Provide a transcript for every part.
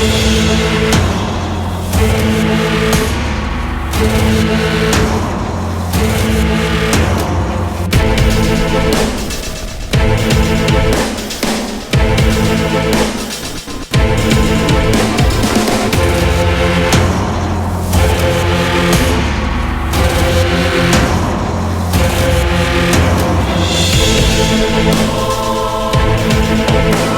We'll be right.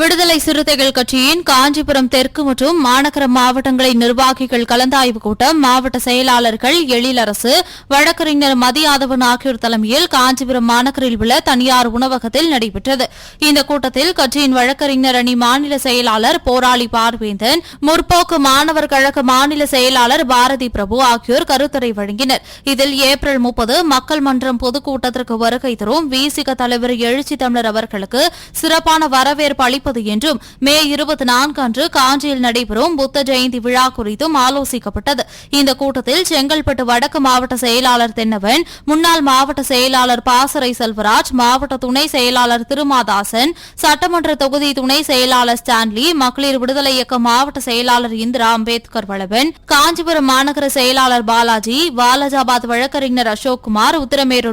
விடுதலை சிறுத்தைகள் கட்சியின் காஞ்சிபுரம் தெற்கு மற்றும் மாநகர மாவட்டங்களின் நிர்வாகிகள் கலந்தாய்வு கூட்டம் மாவட்ட செயலாளர்கள் எழிலரசு வழக்கறிஞர் மதியாதவன் ஆகியோர் தலைமையில் காஞ்சிபுரம் மாநகரில் உள்ள தனியார் உணவகத்தில் நடைபெற்றது. இந்த கூட்டத்தில் கட்சியின் வழக்கறிஞர் அணி மாநில செயலாளர் போராளி பார்வேந்தன் முற்போக்கு மாணவர் கழக மாநில செயலாளர் பாரதி பிரபு ஆகியோர் கருத்துரை வழங்கினர். இதில் ஏப்ரல் முப்பது மக்கள் மன்றம் பொதுக்கூட்டத்திற்கு வருகை தரும் விசிக தலைவர் எழுச்சி தமிழர் அவர்களுக்கு சிறப்பான வரவேற்பு அமைப்பது என்றும் மே இருபத்தி நான்கு அன்று காஞ்சியில் நடைபெறும் புத்த ஜெயந்தி விழா குறித்தும் ஆலோசிக்கப்பட்டது. இந்த கூட்டத்தில் செங்கல்பட்டு வடக்கு மாவட்ட செயலாளர் தென்னவன் முன்னாள் மாவட்ட செயலாளர் பாசறை செல்வராஜ் மாவட்ட துணை செயலாளர் திருமாதாசன் சட்டமன்ற தொகுதி துணை செயலாளர் ஸ்டான்லி மகளிர் விடுதலை இயக்க மாவட்ட செயலாளர் இந்திரா அம்பேத்கர் வளவன் காஞ்சிபுரம் மாநகர செயலாளர் பாலாஜி வாலாஜாபாத் வழக்கறிஞர் அசோக் குமார்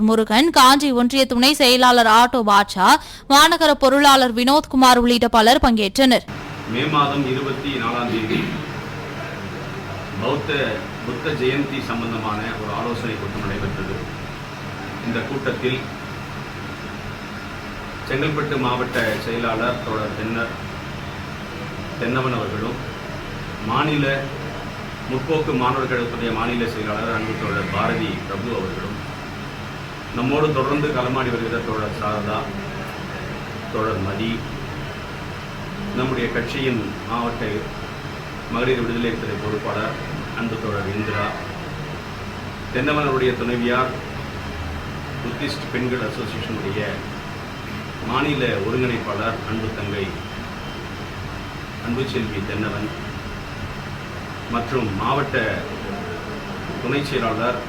முருகன் காஞ்சி ஒன்றிய துணை செயலாளர் ஆட்டோ பாட்சா மாநகர பொருளாளர் வினோத்குமார் உள்ளிட்ட உள்ளிட்ட பலர் பங்கேற்றனர். மே மாதம் இருபத்தி நாலாம் தேதி பௌத்த புத்த ஜெயந்தி சம்பந்தமான ஒரு ஆலோசனை கூட்டம் நடைபெற்றது. இந்த கூட்டத்தில் செங்கல்பட்டு மாவட்ட செயலாளர் தொடர் தென்னர் தென்னவன் அவர்களும் மாநில முற்போக்கு மாணவர் கழகத்துடைய மாநில செயலாளர் அன்பு தோழர் பாரதி பிரபு அவர்களும் நம்மோடு தொடர்ந்து களமாடி வருகிற தோழர் சாரதா தோழர் மதி நம்முடைய கட்சியின் மாவட்ட மகளிர் விடுதலை துறை பொறுப்பாளர் அன்பு தோழர் இந்திரா தென்னவனருடைய துணைவியார் புத்திஸ்ட் பெண்கள் அசோசியேஷனுடைய மாநில ஒருங்கிணைப்பாளர் அன்பு தங்கை அன்பு செல்வி தென்னவன் மற்றும் மாவட்ட துணை செயலாளர்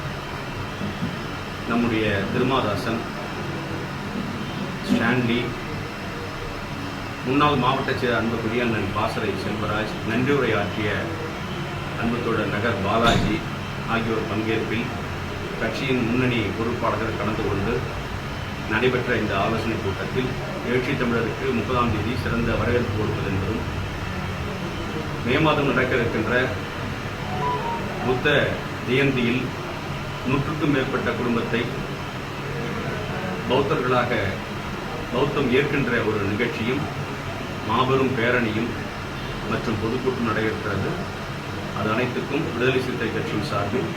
நம்முடைய திருமாதாசன் ஸ்டான்லி முன்னாள் மாவட்ட செயலர் அன்புக்குரிய அண்ணன் பாசறை செல்வராஜ் நன்றியுரை ஆற்றிய அன்புத்தோழர் நகர் பாலாஜி ஆகியோர் பங்கேற்பில் கட்சியின் முன்னணி பொறுப்பாளர்கள் கலந்து கொண்டு நடைபெற்ற இந்த ஆலோசனை கூட்டத்தில் எழுச்சி தமிழருக்கு முப்பதாம் தேதி சிறந்த வரவேற்பு கொடுப்பது என்பதும் மே மாதம் நடக்க இருக்கின்ற புத்த ஜெயந்தியில் நூற்றுக்கும் மேற்பட்ட குடும்பத்தை பௌத்தர்களாக பௌத்தம் ஏற்கின்ற ஒரு நிகழ்ச்சியும் மாபெரும் பேரணியும் மற்றும் பொதுக்கூட்டம் நடைபெற்றது. அது அனைத்துக்கும் விடுதலை சிறுத்தை கட்சியின் சார்பில்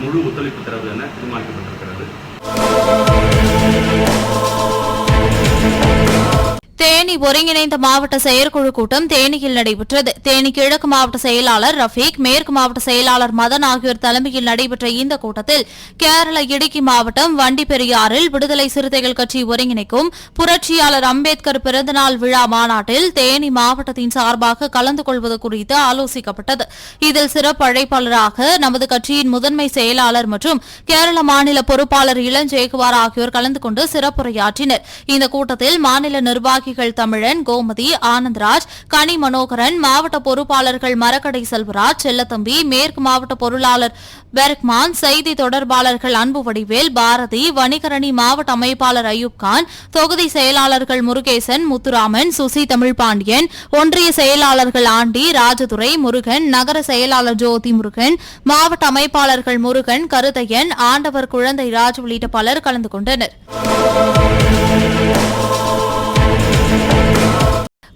முழு ஒத்துழைப்பு தரவு என தீர்மானிக்கப்பட்டிருக்கிறது. தேனி ஒருங்கிணைந்த மாவட்ட செயற்குழு கூட்டம் தேனியில் நடைபெற்றது. தேனி கிழக்கு மாவட்ட செயலாளர் ரஃபீக் மேற்கு மாவட்ட செயலாளர் மதன் ஆகியோர் தலைமையில் நடைபெற்ற இந்த கூட்டத்தில் கேரள இடுக்கி மாவட்டம் வண்டிப்பெரியாறில் விடுதலை சிறுத்தைகள் கட்சி ஒருங்கிணைக்கும் புரட்சியாளர் அம்பேத்கர் பிறந்தநாள் விழா மாநாட்டில் தேனி மாவட்டத்தின் சார்பாக கலந்து கொள்வது குறித்து ஆலோசிக்கப்பட்டது. இதில் சிறப்பு அழைப்பாளராக நமது கட்சியின் முதன்மை செயலாளர் மற்றும் கேரள மாநில பொறுப்பாளர் இளஞ்சேகுவார் ஆகியோர் கலந்து கொண்டு சிறப்புரையாற்றினர். இந்த கூட்டத்தில் மாநில நிர்வாகி நிர்வாகிகள் தமிழன் கோமதி ஆனந்த்ராஜ் கனி மனோகரன் மாவட்ட பொறுப்பாளர்கள் மரக்கடை செல்வராஜ் செல்லத்தம்பி மேற்கு மாவட்ட பொருளாளர் பெர்க்மான் செய்தி தொடர்பாளர்கள் அன்பு வடிவேல் பாரதி வணிகரணி மாவட்ட அமைப்பாளர் அயூப்கான் தொகுதி செயலாளர்கள் முருகேசன் முத்துராமன் சுசி தமிழ் பாண்டியன் ஒன்றிய செயலாளர்கள் ஆண்டி ராஜதுரை முருகன் நகர செயலாளர் ஜோதி முருகன் மாவட்ட அமைப்பாளர்கள் முருகன் கருதையன் ஆண்டவர் குழந்தை ராஜ் உள்ளிட்ட பலர் கலந்து கொண்டனர்.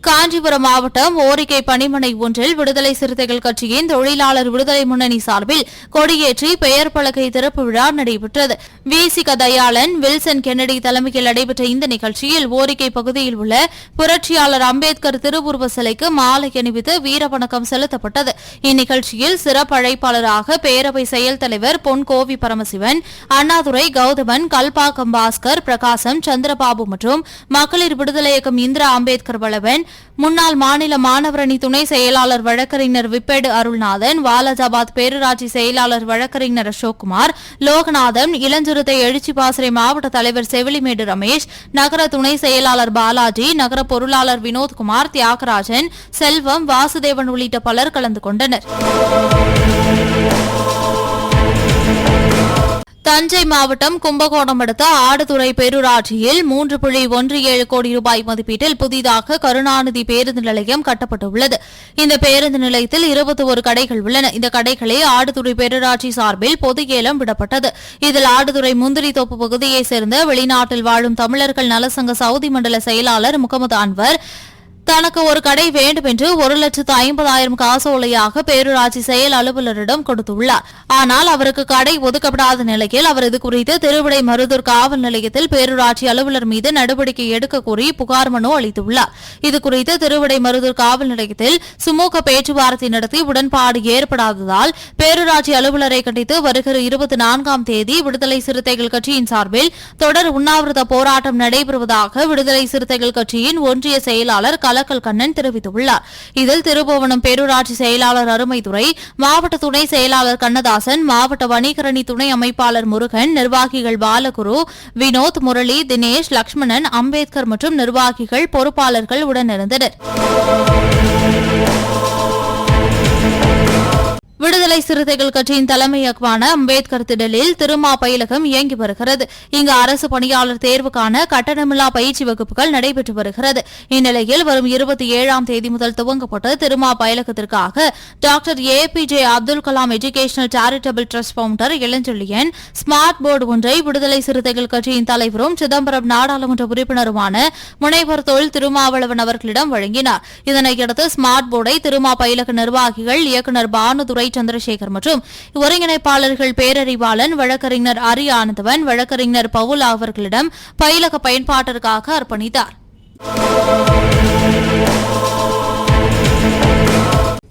காஞ்சிபுரம் மாவட்டம் ஓரிக்கை பணிமனை ஒன்றில் விடுதலை சிறுத்தைகள் கட்சியின் தொழிலாளர் விடுதலை முன்னணி சார்பில் கொடியேற்றி பெயர் பலகை திறப்பு விழா நடைபெற்றது. விசிக தயாளன் வில்சன் கென்னடி தலைமையில் நடைபெற்ற இந்த நிகழ்ச்சியில் ஓரிக்கை பகுதியில் உள்ள புரட்சியாளர் அம்பேத்கர் திருவுருவ சிலைக்கு மாலை அணிவித்து வீரவணக்கம் செலுத்தப்பட்டது. இந்நிகழ்ச்சியில் சிறப்பு அழைப்பாளராக பேரவை செயல் தலைவர் பொன் கோவி பரமசிவன் அண்ணாதுரை கௌதமன் கல்பாக்கம் பாஸ்கர் பிரகாசம் சந்திரபாபு மற்றும் மகளிர் விடுதலை இயக்கம் இந்திரா அம்பேத்கர் வளவன் முன்னாள் மாநில மாணவரணி துணை செயலாளர் வழக்கறிஞர் விப்பேடு அருள்நாதன் வாலஜாபாத் பேரூராட்சி செயலாளர் வழக்கறிஞர் அசோக்குமார் லோகநாதன் இளஞ்சிறுத்தை எழுச்சி பாசறை மாவட்ட தலைவர் செவிலிமேடு ரமேஷ் நகர துணை செயலாளர் பாலாஜி நகர பொருளாளர் வினோத்குமார் தியாகராஜன் செல்வம் வாசுதேவன் உள்ளிட்ட பலர் கலந்து கொண்டனர். தஞ்சை மாவட்டம் கும்பகோணம் அடுத்த ஆடுதுறை பேரூராட்சியில் மூன்று புள்ளி ஒன்று ஏழு கோடி ரூபாய் மதிப்பீட்டில் புதிதாக கருணாநிதி பேருந்து நிலையம் கட்டப்பட்டுள்ளது. இந்த பேருந்து நிலையத்தில் இருபத்தி ஒரு கடைகள் உள்ளன. இந்த கடைகளே ஆடுதுறை பேரூராட்சி சார்பில் பொது ஏலம் விடப்பட்டது. இதில் ஆடுதுறை முந்திரி தோப்பு பகுதியைச் சேர்ந்த வெளிநாட்டில் வாழும் தமிழர்கள் நலசங்க சவுதி மண்டல செயலாளர் முகமது அன்வர் தனக்கு ஒரு கடை வேண்டும் என்று ஒரு லட்சத்து ஐம்பதாயிரம் காசோலையாக பேரூராட்சி செயல் அலுவலரிடம் கொடுத்துள்ளார். ஆனால் அவருக்கு கடை ஒதுக்கப்படாத நிலையில் அவர் இது குறித்து திருவிடை மருதூர் காவல் நிலையத்தில் பேரூராட்சி அலுவலர் மீது நடவடிக்கை எடுக்க கோரி புகார் மனு அளித்துள்ளார். இதுகுறித்து திருவிடை மருதூர் காவல் நிலையத்தில் சுமூக பேச்சுவார்த்தை நடத்தி உடன்பாடு ஏற்படாததால் பேரூராட்சி அலுவலரை கண்டித்து வருகிற இருபத்தி நான்காம் தேதி விடுதலை சிறுத்தைகள் கட்சியின் சார்பில் தொடர் உண்ணாவிரத போராட்டம் நடைபெறுவதாக விடுதலை சிறுத்தைகள் கட்சியின் ஒன்றிய செயலாளர் கல கலக்கல் கண்ணன் தெரிவித்துள்ளார். இதில் திருபுவனம் பேரூராட்சி செயலாளர் அருமைதுரை மாவட்ட துணை செயலாளர் கண்ணதாசன் மாவட்ட வணிகரணி துணை அமைப்பாளர் முருகன் நிர்வாகிகள் பாலகுரு வினோத் முரளி தினேஷ் லக்ஷ்மணன் அம்பேத்கர் மற்றும் நிர்வாகிகள் பொறுப்பாளர்கள் உடனிருந்தனர். விடுதலை சிறுத்தைகள் கட்சியின் தலைமையகமான அம்பேத்கர் திடலில் திருமா பயிலகம் இயங்கி வருகிறது. இங்கு அரசு பணியாளர் தேர்வுக்கான கட்டணமில்லா பயிற்சி வகுப்புகள் நடைபெற்று வருகிறது. இந்நிலையில் வரும் இருபத்தி ஏழாம் தேதி முதல் துவங்கப்பட்ட Thiruma பயிலகத்திற்காக doctor A P J Abdul Kalam educational charitable trust founder Ilanchezhiyan smart board ஒன்றை விடுதலை சிறுத்தைகள் கட்சியின் தலைவரும் சிதம்பரம் நாடாளுமன்ற உறுப்பினருமான முனைவர் தொழில் திருமாவளவன் அவர்களிடம் வழங்கினார். இதனையடுத்து ஸ்மார்ட் போர்டை திருமா பயிலக நிர்வாகிகள் இயக்குநர் பானுதுரை சந்திரசேகர் மற்றும் ஒருங்கிணைப்பாளர்கள் பேரறிவாளன் வழக்கறிஞர் அரி ஆனந்தவன் வழக்கறிஞர் பவுல் அவர்களிடம் பயிலக பயன்பாட்டிற்காக அர்ப்பணித்தார்.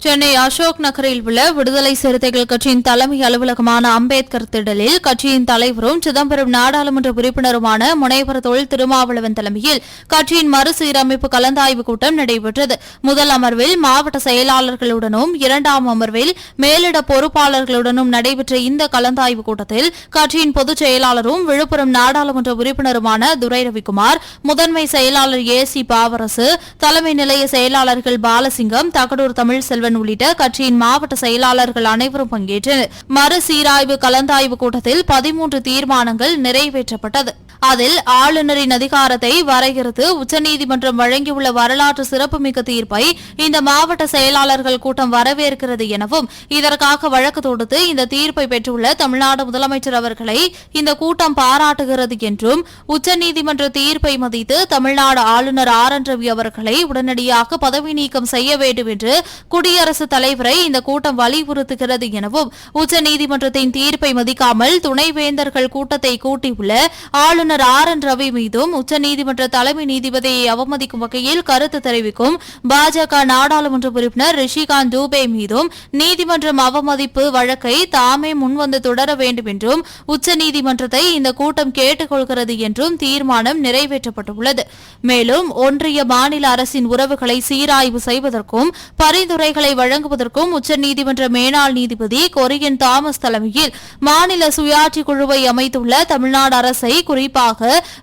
சென்னை அசோக் நகரில் உள்ள விடுதலை சிறுத்தைகள் கட்சியின் தலைமை அலுவலகமான அம்பேத்கர் திடலில் கட்சியின் தலைவரும் சிதம்பரம் நாடாளுமன்ற உறுப்பினருமான முனைவர் தொழில் திருமாவளவன் தலைமையில் கட்சியின் மறுசீரமைப்பு கலந்தாய்வு கூட்டம் நடைபெற்றது. முதல் அமர்வில் மாவட்ட செயலாளர்களுடனும் இரண்டாம் அமர்வில் மேலிட பொறுப்பாளர்களுடனும் நடைபெற்ற இந்த கலந்தாய்வு கூட்டத்தில் கட்சியின் பொதுச் செயலாளரும் விழுப்புரம் நாடாளுமன்ற உறுப்பினருமான துரை ரவிக்குமார் முதன்மை செயலாளர் ஏ சி பாவரசு தலைமை நிலைய செயலாளர்கள் பாலசிங்கம் தகடூர் தமிழ்செல்வன் உள்ளிட்ட கட்சியின் மாவட்ட செயலாளர்கள் அனைவரும் பங்கேற்றனர். மறுசீராய்வு கலந்தாய்வு கூட்டத்தில் பதிமூன்று தீர்மானங்கள் நிறைவேற்றப்பட்டது. அதில் ஆளுநரின் அதிகாரத்தை வரையறுத்து உச்சநீதிமன்றம் வழங்கியுள்ள வரலாற்று சிறப்புமிக்க தீர்ப்பை இந்த மாவட்ட செயலாளர்கள் கூட்டம் வரவேற்கிறது எனவும் இதற்காக வழக்கு தொடுத்து இந்த தீர்ப்பை பெற்றுள்ள தமிழ்நாடு முதலமைச்சர் அவர்களை இந்த கூட்டம் பாராட்டுகிறது என்றும் உச்சநீதிமன்ற தீர்ப்பை மதித்து தமிழ்நாடு ஆளுநர் ஆர் என் ரவி அவர்களை உடனடியாக பதவி நீக்கம் செய்ய வேண்டும் என்று குடியரசுத் தலைவரை இந்த கூட்டம் வலியுறுத்துகிறது எனவும் உச்சநீதிமன்றத்தின் தீர்ப்பை மதிக்காமல் துணைவேந்தர்கள் கூட்டத்தை கூட்டியுள்ள ஆளுநர் ஆளுநர் ஆர் என் ரவி மீதும் உச்சநீதிமன்ற தலைமை நீதிபதியை அவமதிக்கும் வகையில் கருத்து தெரிவிக்கும் பாஜக நாடாளுமன்ற உறுப்பினர் ரிஷிகாந்த் தூபே மீதும் நீதிமன்றம் அவமதிப்பு வழக்கை தாமே முன்வந்து தொடர வேண்டும் என்றும் உச்சநீதிமன்றத்தை இந்த கூட்டம் கேட்டுக்கொள்கிறது என்றும் தீர்மானம் நிறைவேற்றப்பட்டுள்ளது. மேலும் ஒன்றிய மாநில அரசின் உறவுகளை சீராய்வு செய்வதற்கும் பரிந்துரைகளை வழங்குவதற்கும் உச்சநீதிமன்ற மேனாள் நீதிபதி கொரியன் தாமஸ் தலைமையில் மாநில சுயாட்சி குழுவை அமைத்துள்ள தமிழ்நாடு அரசை குறிப்பாக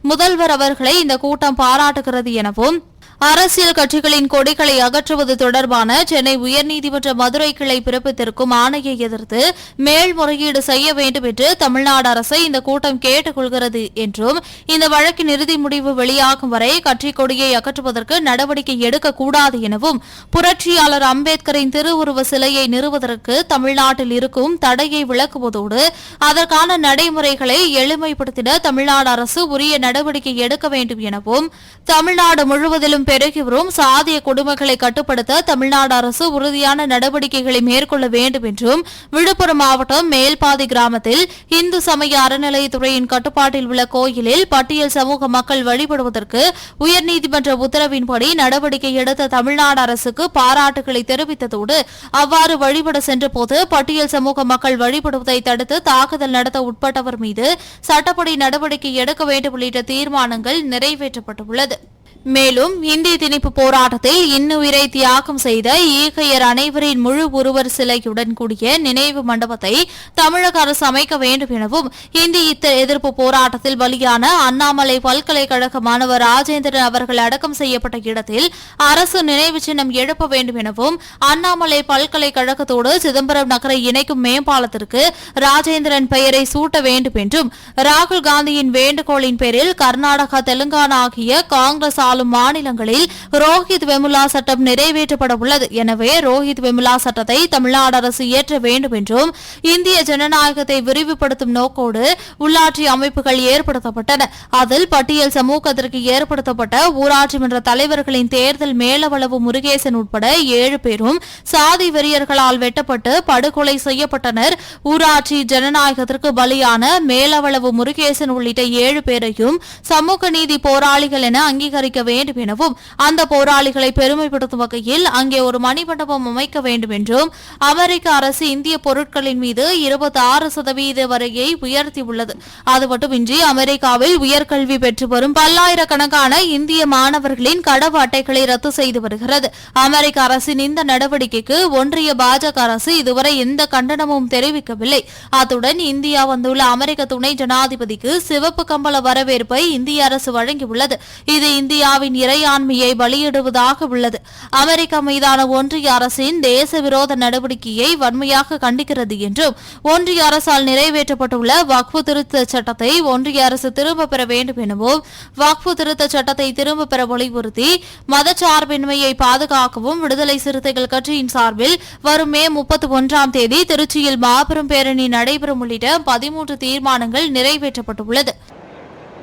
முதல்வர் அவர்களை இந்த கூட்டம் பாராட்டுகிறது எனவும் அரசியல் கட்சிகளின் கொடிகளை அகற்றுவது தொடர்பான சென்னை உயர்நீதிமன்ற மதுரை கிளை பிறப்பித்திருக்கும் ஆணையை எதிர்த்து மேல்முறையீடு செய்ய வேண்டும் என்று தமிழ்நாடு அரசை இந்த கூட்டம் கேட்டுக்கொள்கிறது என்றும் இந்த வழக்கின் இறுதி முடிவு வெளியாகும் வரை கட்சி கொடியை அகற்றுவதற்கு நடவடிக்கை எடுக்கக்கூடாது எனவும் புரட்சியாளர் அம்பேத்கரின் திருவுருவ சிலையை நிறுவதற்கு தமிழ்நாட்டில் இருக்கும் தடையை விளக்குவதோடு அதற்கான நடைமுறைகளை எளிமைப்படுத்திட தமிழ்நாடு அரசு உரிய நடவடிக்கை எடுக்க வேண்டும் எனவும் தமிழ்நாடு முழுவதிலும் பெருகி வரும் சாதிய கொடுமைகளை கட்டுப்படுத்த தமிழ்நாடு அரசு உறுதியான நடவடிக்கைகளை மேற்கொள்ள வேண்டும் என்றும் விழுப்புரம் மாவட்டம் மேல்பாதி கிராமத்தில் இந்து சமய அறநிலையத்துறையின் கட்டுப்பாட்டில் உள்ள கோயிலில் பட்டியல் சமூக மக்கள் வழிபடுவதற்கு உயர்நீதிமன்ற உத்தரவின்படி நடவடிக்கை எடுத்த தமிழ்நாடு அரசுக்கு பாராட்டுகளை தெரிவித்ததோடு அவ்வாறு வழிபட சென்றபோது பட்டியல் சமூக மக்கள் வழிபடுவதை தடுத்து தாக்குதல் நடத்த உட்பட்டவர் மீது சட்டப்படி நடவடிக்கை எடுக்க வேண்டும் உள்ளிட்ட தீர்மானங்கள் நிறைவேற்றப்பட்டுள்ளது. மேலும் இந்திய திணிப்பு போராட்டத்தில் இன்னுயிரை தியாகம் செய்த ஈகையர் அனைவரின் முழு உருவர் சிலையுடன் கூடிய நினைவு மண்டபத்தை தமிழக அரசு அமைக்க வேண்டும் எனவும் இந்திய எதிர்ப்பு போராட்டத்தில் பலியான அண்ணாமலை பல்கலைக்கழக மாணவர் ராஜேந்திரன் அவர்கள் அடக்கம் செய்யப்பட்ட இடத்தில் அரசு நினைவு சின்னம் எழுப்ப வேண்டும் எனவும் அண்ணாமலை பல்கலைக்கழகத்தோடு சிதம்பரம் நகரை இணைக்கும் மேம்பாலத்திற்கு ராஜேந்திரன் பெயரை சூட்ட வேண்டும் என்றும் ராகுல் காந்தியின் வேண்டுகோளின் பேரில் கர்நாடகா தெலுங்கானா ஆகிய காங்கிரஸ் ஆளும் மாநிலங்களில் ரோஹித் வெமுலா சட்டம் நிறைவேற்றப்பட உள்ளது எனவே ரோஹித் வெமுலா சட்டத்தை தமிழ்நாடு அரசு இயற்ற வேண்டும் என்றும் இந்திய ஜனநாயகத்தை விரிவுபடுத்தும் நோக்கோடு உள்ளாட்சி அமைப்புகள் ஏற்படுத்தப்பட்டன. அதில் பட்டியல் சமூகத்திற்கு ஏற்படுத்தப்பட்ட ஊராட்சி மன்ற தலைவர்களின் தேர்தல் மேலவளவு முருகேசன் உட்பட ஏழு பேரும் சாதி வெறியர்களால் வெட்டப்பட்டு படுகொலை செய்யப்பட்டனர். ஊராட்சி ஜனநாயகத்திற்கு பலியான மேலவளவு முருகேசன் உள்ளிட்ட ஏழு பேரையும் சமூக நீதி போராளிகள் என அங்கீகரிக்க வேண்டும் எனவும் அந்த போராளிகளை பெருமைப்படுத்தும் வகையில் அங்கே ஒரு மணிமண்டபம் அமைக்க வேண்டும் என்றும் அமெரிக்க அரசு இந்திய பொருட்களின் மீது இருபத்தி ஆறு சதவீத வரையை உயர்த்தியுள்ளது. அது மட்டுமின்றி அமெரிக்காவில் உயர்கல்வி பெற்று வரும் பல்லாயிரக்கணக்கான இந்திய மாணவர்களின் கடவு அட்டைகளை ரத்து செய்து வருகிறது. அமெரிக்க அரசின் இந்த நடவடிக்கைக்கு ஒன்றிய பாஜக அரசு இதுவரை எந்த கண்டனமும் தெரிவிக்கவில்லை. அத்துடன் இந்தியா வந்துள்ள அமெரிக்க துணை ஜனாதிபதிக்கு சிவப்பு கம்பள வரவேற்பை இந்திய அரசு வழங்கியுள்ளது. இது இந்தியா இந்தியாவின் இறையாண்மையை வெளியிடுவதாக உள்ளது. அமெரிக்கா மீதான ஒன்றிய அரசின் தேச விரோத நடவடிக்கையை வன்மையாக கண்டிக்கிறது என்றும் ஒன்றிய அரசால் நிறைவேற்றப்பட்டுள்ள வக்ஃபு திருத்த சட்டத்தை ஒன்றிய அரசு திரும்ப பெற வேண்டும் எனவும் வக்ஃபு திருத்த சட்டத்தை திரும்ப பெற வலியுறுத்தி மதச்சார்பின்மையை பாதுகாக்கவும் விடுதலை சிறுத்தைகள் கட்சியின் சார்பில் வரும் மே முப்பத்தி ஒன்றாம் தேதி திருச்சியில் மாபெரும் பேரணி நடைபெறும் உள்ளிட்ட பதிமூன்று தீர்மானங்கள் நிறைவேற்றப்பட்டுள்ளது.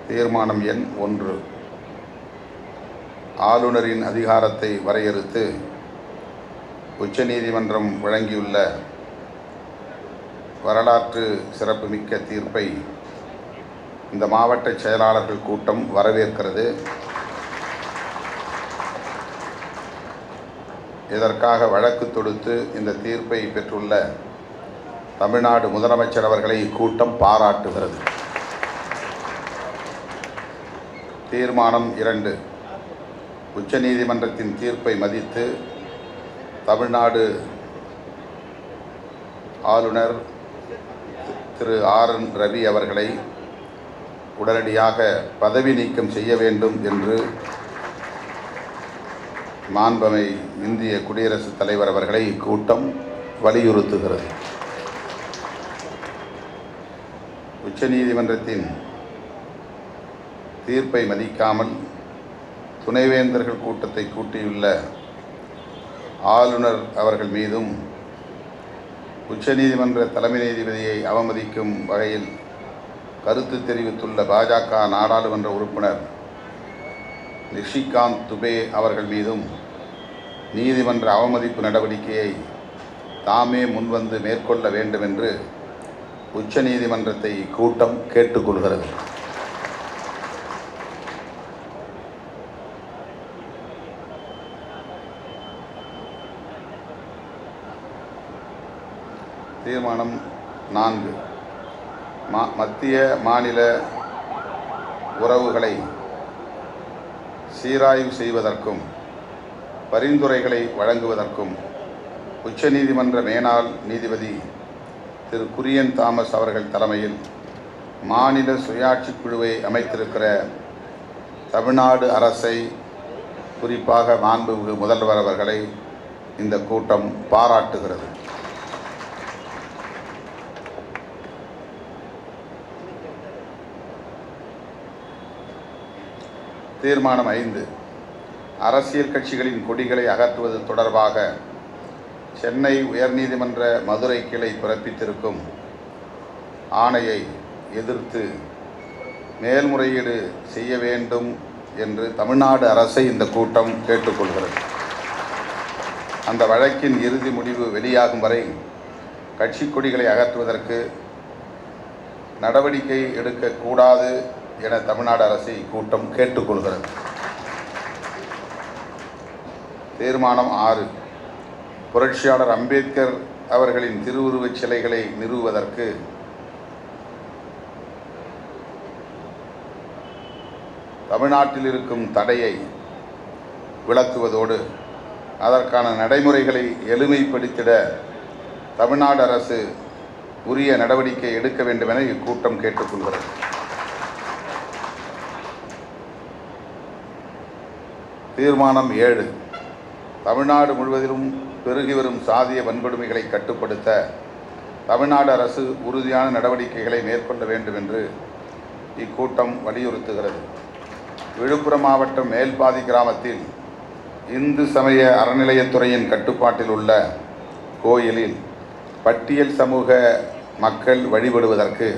தீர்மானம் எண் ஒன்று. ஆளுநரின் அதிகாரத்தை வரையறுத்து உச்சநீதிமன்றம் வழங்கியுள்ள வரலாற்று சிறப்புமிக்க தீர்ப்பை இந்த மாவட்ட செயலாளர்கள் கூட்டம் வரவேற்கிறது. இதற்காக வழக்கு தொடுத்து இந்த தீர்ப்பை பெற்றுள்ள தமிழ்நாடு முதலமைச்சர் அவர்களை இக்கூட்டம் பாராட்டுகிறது. தீர்மானம் இரண்டு. உச்சநீதிமன்றத்தின் தீர்ப்பை மதித்து தமிழ்நாடு ஆளுநர் திரு ஆர் என் ரவி அவர்களை உடனடியாக பதவி நீக்கம் செய்ய வேண்டும் என்று மாண்பமை இந்திய குடியரசுத் தலைவர் அவர்களை இக்கூட்டம் வலியுறுத்துகிறது. உச்சநீதிமன்றத்தின் தீர்ப்பை மதிக்காமல் துணைவேந்தர்கள் கூட்டத்தை கூட்டியுள்ள ஆளுநர் அவர்கள் மீதும் உச்சநீதிமன்ற தலைமை நீதிபதியை அவமதிக்கும் வகையில் கருத்து தெரிவித்துள்ள பாஜக நாடாளுமன்ற உறுப்பினர் நிஷிகாந்த் துபே அவர்கள் மீதும் நீதிமன்ற அவமதிப்பு நடவடிக்கையை தாமே முன்வந்து மேற்கொள்ள வேண்டும் என்று உச்சநீதிமன்றத்தை கூட்டம் கேட்டுக்கொள்கிறது. தீர்மானம் நான்கு. மா மத்திய மாநில உறவுகளை சீராய்வு செய்வதற்கும் பரிந்துரைகளை வழங்குவதற்கும் உச்சநீதிமன்ற மேனாள் நீதிபதி திரு குரியன் தாமஸ் அவர்கள் தலைமையில் மாநில சுயாட்சி குழுவை அமைத்திருக்கிற தமிழ்நாடு அரசை குறிப்பாக மாண்புமிகு முதல்வர் அவர்களை இந்த கூட்டம் பாராட்டுகிறது. தீர்மானம் ஐந்து. அரசியல் கட்சிகளின் கொடிகளை அகற்றுவது தொடர்பாக சென்னை உயர்நீதிமன்ற மதுரை கிளை பிறப்பித்திருக்கும் ஆணையை எதிர்த்து மேல்முறையீடு செய்ய வேண்டும் என்று தமிழ்நாடு அரசை இந்த கூட்டம் கேட்டுக்கொள்கிறது. அந்த வழக்கின் இறுதி முடிவு வெளியாகும் வரை கட்சி கொடிகளை அகற்றுவதற்கு நடவடிக்கை எடுக்கக்கூடாது என தமிழ்நாடு அரசு இக்கூட்டம் கேட்டுக்கொள்கிறது தீர்மானம் ஆறு. புரட்சியாளர் அம்பேத்கர் அவர்களின் திருவுருவச் சிலைகளை நிறுவுவதற்கு தமிழ்நாட்டில் இருக்கும் தடையை விளக்குவதோடு அதற்கான நடைமுறைகளை எளிமைப்படுத்திட தமிழ்நாடு அரசு உரிய நடவடிக்கை எடுக்க வேண்டும் என இக்கூட்டம் கேட்டுக்கொள்கிறது தீர்மானம் ஏழு. தமிழ்நாடு முழுவதிலும் பெருகி வரும் சாதிய வன்கொடுமைகளை கட்டுப்படுத்த தமிழ்நாடு அரசு உறுதியான நடவடிக்கைகளை மேற்கொள்ள வேண்டும் என்று இக்கூட்டம் வலியுறுத்துகிறது. விழுப்புரம் மாவட்டம் மேல்பாதி கிராமத்தில் இந்து சமய அறநிலையத்துறையின் கட்டுப்பாட்டில் உள்ள கோயிலில் பட்டியல் சமூக மக்கள் வழிபடுவதற்கு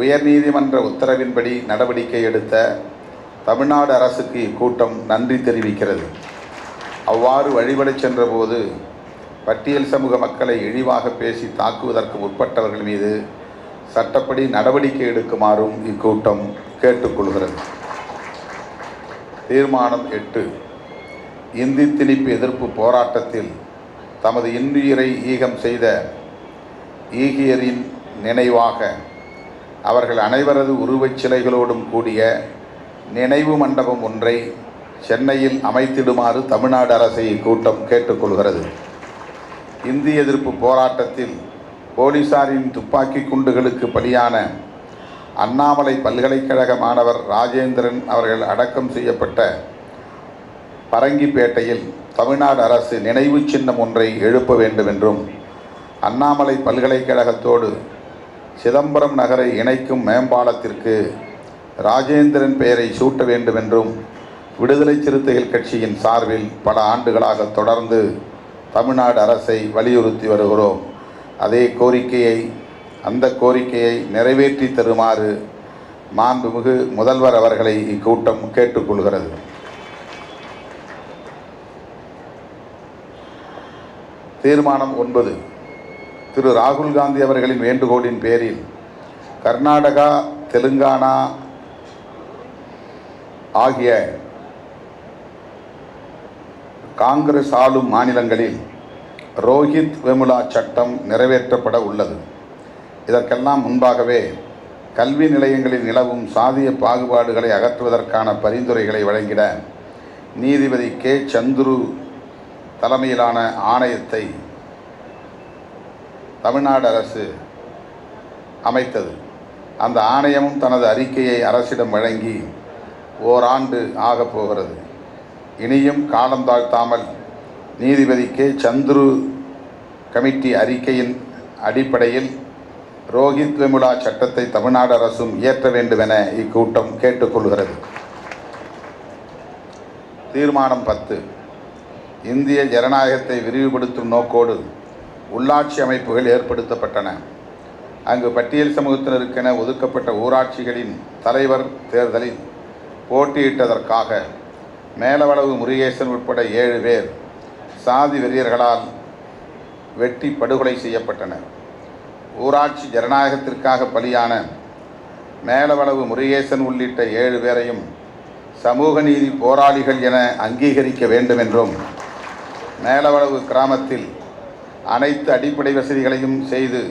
உயர்நீதிமன்ற உத்தரவின்படி நடவடிக்கை எடுத்த தமிழ்நாடு அரசுக்கு இக்கூட்டம் நன்றி தெரிவிக்கிறது. அவ்வாறு வழிபடச் சென்றபோது பட்டியல் சமூக மக்களை இழிவாக பேசி தாக்குவதற்கு முற்பட்டவர்கள் மீது சட்டப்படி நடவடிக்கை எடுக்குமாறும் இக்கூட்டம் கேட்டுக்கொள்கிறது. தீர்மானம் எட்டு. இந்தி திணிப்பு எதிர்ப்பு போராட்டத்தில் தமது இன்னுயிரை ஈகம் செய்த ஈகியரின் நினைவாக அவர்கள் அனைவரது உருவச் சிலைகளோடும் கூடிய நினைவு மண்டபம் ஒன்றை சென்னையில் அமைத்திடுமாறு தமிழ்நாடு அரசை இக்கூட்டம் கேட்டுக்கொள்கிறது. இந்தி எதிர்ப்பு போராட்டத்தில் போலீசாரின் துப்பாக்கி குண்டுகளுக்கு பலியான அண்ணாமலை பல்கலைக்கழக மாணவர் ராஜேந்திரன் அவர்கள் அடக்கம் செய்யப்பட்ட பரங்கிப்பேட்டையில் தமிழ்நாடு அரசு நினைவு சின்னம் ஒன்றை எழுப்ப வேண்டும் என்றும் அண்ணாமலை பல்கலைக்கழகத்தோடு சிதம்பரம் நகரை இணைக்கும் மேம்பாலத்திற்கு ராஜேந்திரன் பெயரை சூட்ட வேண்டும் என்றும் விடுதலை சிறுத்தைகள் கட்சியின் சார்பில் பல ஆண்டுகளாக தொடர்ந்து தமிழ்நாடு அரசை வலியுறுத்தி வருகிறோம். அதே கோரிக்கையை அந்த கோரிக்கையை நிறைவேற்றி தருமாறு மாண்புமிகு முதல்வர் அவர்களை இக்கூட்டம் கேட்டுக்கொள்கிறது. தீர்மானம் ஒன்பது. திரு ராகுல் காந்தி அவர்களின் வேண்டுகோளின் பேரில் கர்நாடகா தெலுங்கானா ஆகிய காங்கிரஸ் ஆளும் மாநிலங்களில் ரோஹித் வெமுலா சட்டம் நிறைவேற்றப்பட உள்ளது. இதற்கெல்லாம் முன்பாகவே கல்வி நிலையங்களில் நிலவும் சாதிய பாகுபாடுகளை அகற்றுவதற்கான பரிந்துரைகளை வழங்கிட நீதிபதி கே. சந்துரு தலைமையிலான ஆணையத்தை தமிழ்நாடு அரசு அமைத்தது. அந்த ஆணையமும் தனது அறிக்கையை அரசிடம் வழங்கி ஓராண்டு ஆகப் போகிறது. இனியும் காலம் தாழ்த்தாமல் நீதிபதி கே. சந்துரு கமிட்டி அறிக்கையின் அடிப்படையில் ரோஹித் வெமுலா சட்டத்தை தமிழ்நாடு அரசும் இயற்ற வேண்டுமென இக்கூட்டம் கேட்டுக்கொள்கிறது தீர்மானம் பத்து. இந்திய ஜனநாயகத்தை விரிவுபடுத்தும் நோக்கோடு உள்ளாட்சி அமைப்புகள் ஏற்படுத்தப்பட்டன. அங்கு பட்டியல் சமூகத்தினருக்கென ஒதுக்கப்பட்ட ஊராட்சிகளின் தலைவர் தேர்தலில் போட்டியிட்டதற்காக மேலவளவு முருகேசன் உட்பட ஏழு பேர் சாதி வெறியர்களால் வெட்டி படுகொலை செய்யப்பட்டனர். ஊராட்சி ஜனநாயகத்திற்காக பலியான மேலவளவு முருகேசன் உள்ளிட்ட ஏழு பேரையும் சமூக நீதி போராளிகள் என அங்கீகரிக்க வேண்டும் என்றும் மேலவளவு கிராமத்தில் அனைத்து அடிப்படை வசதிகளையும் செய்து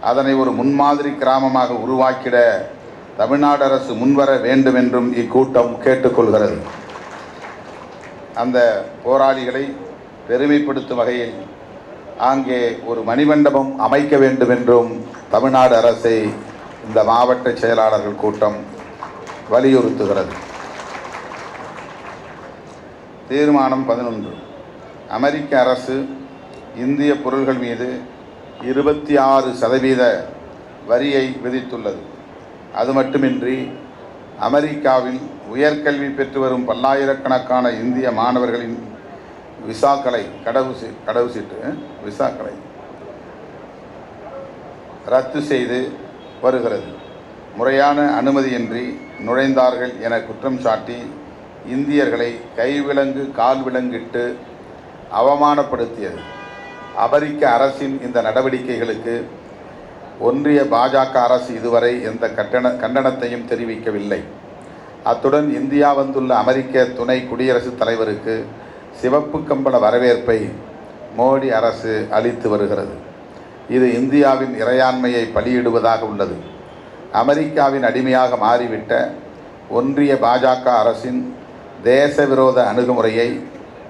அதனை ஒரு முன்மாதிரி கிராமமாக உருவாக்கிட தமிழ்நாடு அரசு முன்வர வேண்டும் என்றும் இக்கூட்டம் கேட்டுக்கொள்கிறது. அந்த போராளிகளை பெருமைப்படுத்தும் வகையில் அங்கே ஒரு மணிமண்டபம் அமைக்க வேண்டும் என்றும் தமிழ்நாடு அரசை இந்த மாவட்ட செயலாளர்கள் கூட்டம் வலியுறுத்துகிறது. தீர்மானம் பதினொன்று. அமெரிக்க அரசு இந்திய பொருள்கள் மீது இருபத்தி ஆறு சதவீத வரியை விதித்துள்ளது. அது மட்டுமின்றி அமெரிக்காவில் உயர்கல்வி பெற்று வரும் பல்லாயிரக்கணக்கான இந்திய மாணவர்களின் விசாக்களை கடவு கடவு சீட்டு விசாக்களை ரத்து செய்து வருகிறது. முறையான அனுமதியின்றி நுழைந்தார்கள் என குற்றம் சாட்டி இந்தியர்களை கைவிலங்கு கால்விலங்கிட்டு அவமானப்படுத்தியது. அமெரிக்க அரசின் இந்த நடவடிக்கைகளுக்கு ஒன்றிய பாஜக அரசு இதுவரை எந்த கட்டண கண்டனத்தையும் தெரிவிக்கவில்லை. அத்துடன் இந்தியா வந்துள்ள அமெரிக்க துணை குடியரசுத் தலைவருக்கு சிவப்பு கம்பள வரவேற்பை மோடி அரசு அளித்து வருகிறது. இது இந்தியாவின் இறையாண்மையை பலியிடுவதாக உள்ளது. அமெரிக்காவின் அடிமையாக மாறிவிட்ட ஒன்றிய பாஜக அரசின் தேச விரோத அணுகுமுறையை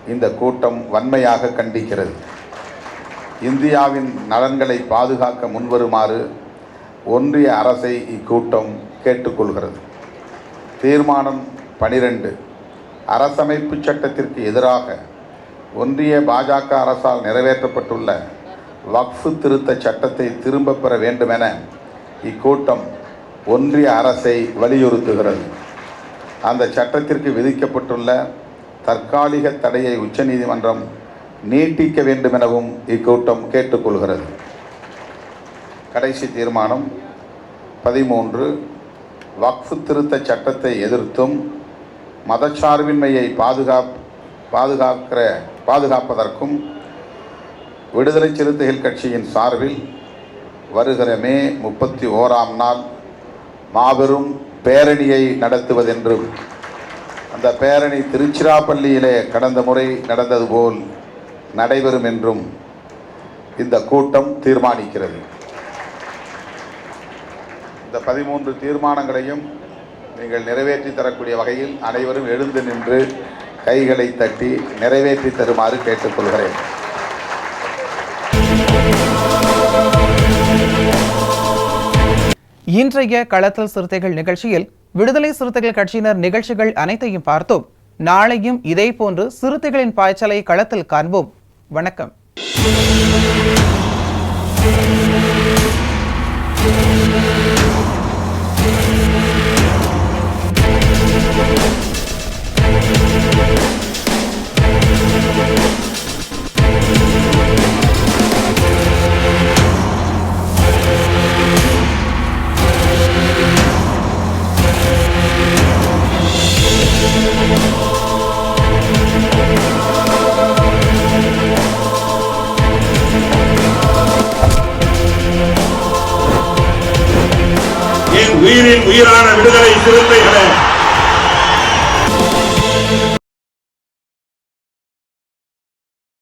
இந்த கூட்டம் வன்மையாக கண்டிக்கிறது. இந்தியாவின் நலன்களை பாதுகாக்க முன்வருமாறு ஒன்றிய அரசை இக்கூட்டம் கேட்டுக்கொள்கிறது. தீர்மானம் பனிரெண்டு. அரசமைப்பு சட்டத்திற்கு எதிராக ஒன்றிய பாஜக அரசால் நிறைவேற்றப்பட்டுள்ள வக்ஃபு திருத்த சட்டத்தை திரும்பப் பெற வேண்டுமென இக்கூட்டம் ஒன்றிய அரசை வலியுறுத்துகிறது. அந்த சட்டத்திற்கு விதிக்கப்பட்டுள்ள தற்காலிக தடையை உச்சநீதிமன்றம் நீட்டிக்க வேண்டுமெனவும் இக்கூட்டம் கேட்டுக்கொள்கிறது. கடைசி தீர்மானம் பதிமூன்று வக்ஃபு திருத்த சட்டத்தை எதிர்த்தும் மதச்சார்பின்மையை பாதுகாப் பாதுகாக்கிற பாதுகாப்பதற்கும் விடுதலை சிறுத்தைகள் கட்சியின் சார்பில் வருகிற மே முப்பத்தி ஓராம் நாள் மாபெரும் பேரணியை நடத்துவதென்றும் அந்த பேரணி திருச்சிராப்பள்ளியிலே கடந்த முறை நடந்தது போல் நடைபெறும் என்றும் இந்த கூட்டம் தீர்மானிக்கிறது. இந்த பதிமூன்று தீர்மானங்களையும் நீங்கள் நிறைவேற்றி தரக்கூடிய வகையில் அனைவரும் எழுந்து நின்று கைகளை தட்டி நிறைவேற்றி தருமாறு கேட்டுக்கொள்கிறேன். இன்றைய களத்தல் சிறுத்தைகள் நிகழ்ச்சியில் விடுதலை சிறுத்தைகள் கட்சியினர் நிகழ்ச்சிகள் அனைத்தையும் பார்த்தோம். நாளையும் இதேபோன்று சிறுத்தைகளின் பாய்ச்சலை களத்தில் காண்போம். வணக்கம்.